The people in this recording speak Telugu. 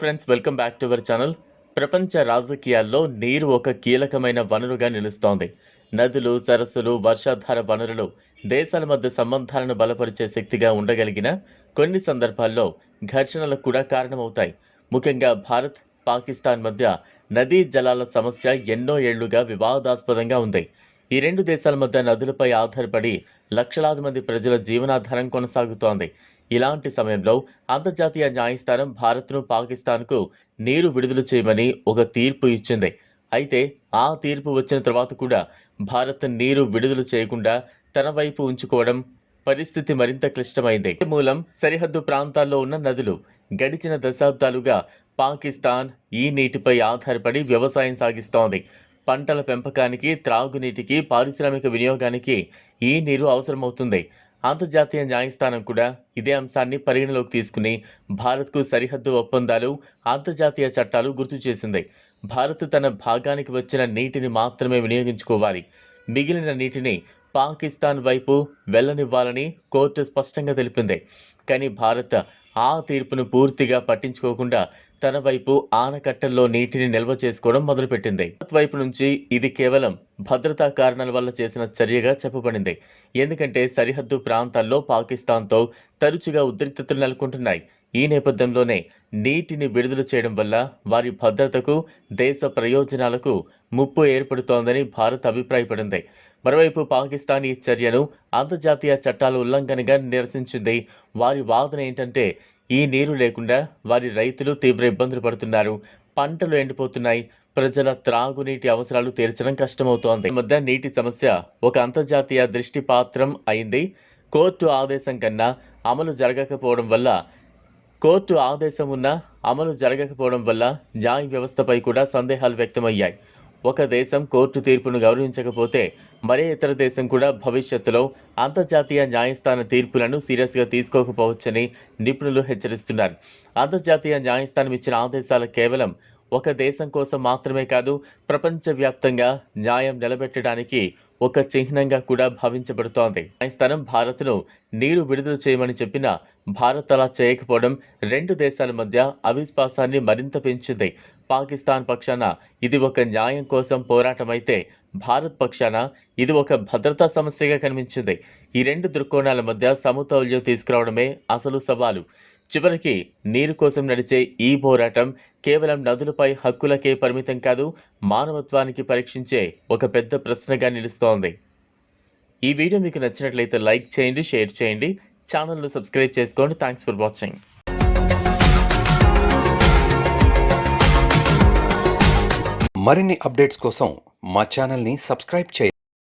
Friends welcome back to our channel ప్రపంచ రాజకీయాల్లో నీరు ఒక కీలకమైన వనరుగా నిలుస్తోంది. నదులు సరస్సులు వర్షాధార వనరులు దేశాల మధ్య సంబంధాలను బలపరిచే శక్తిగా ఉండగలిగిన కొన్ని సందర్భాల్లో ఘర్షణలకు కూడా కారణమవుతాయి. ముఖ్యంగా భారత్ పాకిస్తాన్ మధ్య నదీ జలాల సమస్య ఎన్నో ఏళ్ళుగా వివాదాస్పదంగా ఉంది. ఈ రెండు దేశాల మధ్య నదులపై ఆధారపడి లక్షలాది మంది ప్రజల జీవనాధారం కొనసాగుతోంది. ఇలాంటి సమయంలో అంతర్జాతీయ న్యాయస్థానం భారత్ను పాకిస్తాన్కు నీరు విడుదల చేయమని ఒక తీర్పు ఇచ్చింది. అయితే ఆ తీర్పు వచ్చిన తర్వాత కూడా భారత్ నీరు విడుదల చేయకుండా తన వైపు ఉంచుకోవడం పరిస్థితి మరింత క్లిష్టమైంది. మూలం సరిహద్దు ప్రాంతాల్లో ఉన్న నదులు గడిచిన దశాబ్దాలుగా పాకిస్తాన్ ఈ నీటిపై ఆధారపడి వ్యవసాయం సాగిస్తోంది. పంటల పెంపకానికి త్రాగునీటికి పారిశ్రామిక వినియోగానికి ఈ నీరు అవసరమవుతుంది. అంతర్జాతీయ న్యాయస్థానం కూడా ఇదే అంశాన్ని పరిగణలోకి తీసుకుని భారత్కు సరిహద్దు ఒప్పందాలు అంతర్జాతీయ చట్టాలు గుర్తు చేసింది. భారత్ తన భాగానికి వచ్చిన నీటిని మాత్రమే వినియోగించుకోవాలి. మిగిలిన నీటిని పాకిస్తాన్ వైపు వెళ్ళనివ్వాలని కోర్టు స్పష్టంగా తెలిపింది. కానీ భారత్ ఆ తీర్పును పూర్తిగా పట్టించుకోకుండా తన వైపు ఆనకట్టల్లో నీటిని నిల్వ చేసుకోవడం మొదలుపెట్టింది. భారత్ వైపు నుంచి ఇది కేవలం భద్రతా కారణాల వల్ల చేసిన చర్యగా చెప్పబడింది. ఎందుకంటే సరిహద్దు ప్రాంతాల్లో పాకిస్తాన్తో తరచుగా ఉద్రిక్తతలు నెలకొంటున్నాయి. ఈ నేపథ్యంలోనే నీటిని విడుదల చేయడం వల్ల వారి భద్రతకు దేశ ప్రయోజనాలకు ముప్పు ఏర్పడుతోందని భారత్ అభిప్రాయపడింది. మరోవైపు పాకిస్తాన్ ఈ చర్యను అంతర్జాతీయ చట్టాల ఉల్లంఘనగా నిరసించింది. వారి వాదన ఏంటంటే ఈ నీరు లేకుండా వారి రైతులు తీవ్ర ఇబ్బందులు పడుతున్నారు. పంటలు ఎండిపోతున్నాయి. ప్రజల త్రాగునీటి అవసరాలు తీర్చడం కష్టమవుతోంది. ఈ మధ్య నీటి సమస్య ఒక అంతర్జాతీయ దృష్టిపాత్రం అయింది. కోర్టు ఆదేశం కన్నా అమలు జరగకపోవడం వల్ల కోర్టు ఆదేశం ఉన్నా అమలు జరగకపోవడం వల్ల న్యాయ వ్యవస్థపై కూడా సందేహాలు వ్యక్తమయ్యాయి. ఒక దేశం కోర్టు తీర్పును గౌరవించకపోతే మరే ఇతర దేశం కూడా భవిష్యత్తులో అంతర్జాతీయ న్యాయస్థాన తీర్పులను సీరియస్గా తీసుకోకపోవచ్చని నిపుణులు హెచ్చరిస్తున్నారు. అంతర్జాతీయ న్యాయస్థానం ఇచ్చిన ఆదేశాలు కేవలం ఒక దేశం కోసం మాత్రమే కాదు ప్రపంచవ్యాప్తంగా న్యాయం నిలబెట్టడానికి ఒక చిహ్నంగా కూడా భావించబడుతోంది. న్యాయస్థానం భారత్ను నీరు విడుదల చేయమని చెప్పిన భారత్ అలా చేయకపోవడం రెండు దేశాల మధ్య అవిశ్వాసాన్ని మరింత పెంచింది. పాకిస్తాన్ పక్షాన ఇది ఒక న్యాయం కోసం పోరాటమైతే భారత్ పక్షాన ఇది ఒక భద్రతా సమస్యగా కనిపించింది. ఈ రెండు దృక్కోణాల మధ్య సమతౌల్యం తీసుకురావడమే అసలు సవాలు. చివరికి నీరు కోసం నడిచే ఈ పోరాటం కేవలం నదులపై హక్కులకే పరిమితం కాదు మానవత్వానికి పరీక్షించే ఒక పెద్ద ప్రశ్నగా నిలుస్తోంది. ఈ వీడియో మీకు నచ్చినట్లయితే లైక్ చేయండి షేర్ చేయండి ఛానల్ను సబ్స్క్రైబ్ చేసుకోండి. థ్యాంక్స్ ఫర్ వాచింగ్ మరిన్ని అప్డేట్స్ కోసం మా ఛానల్ని సబ్స్క్రైబ్ చేయండి.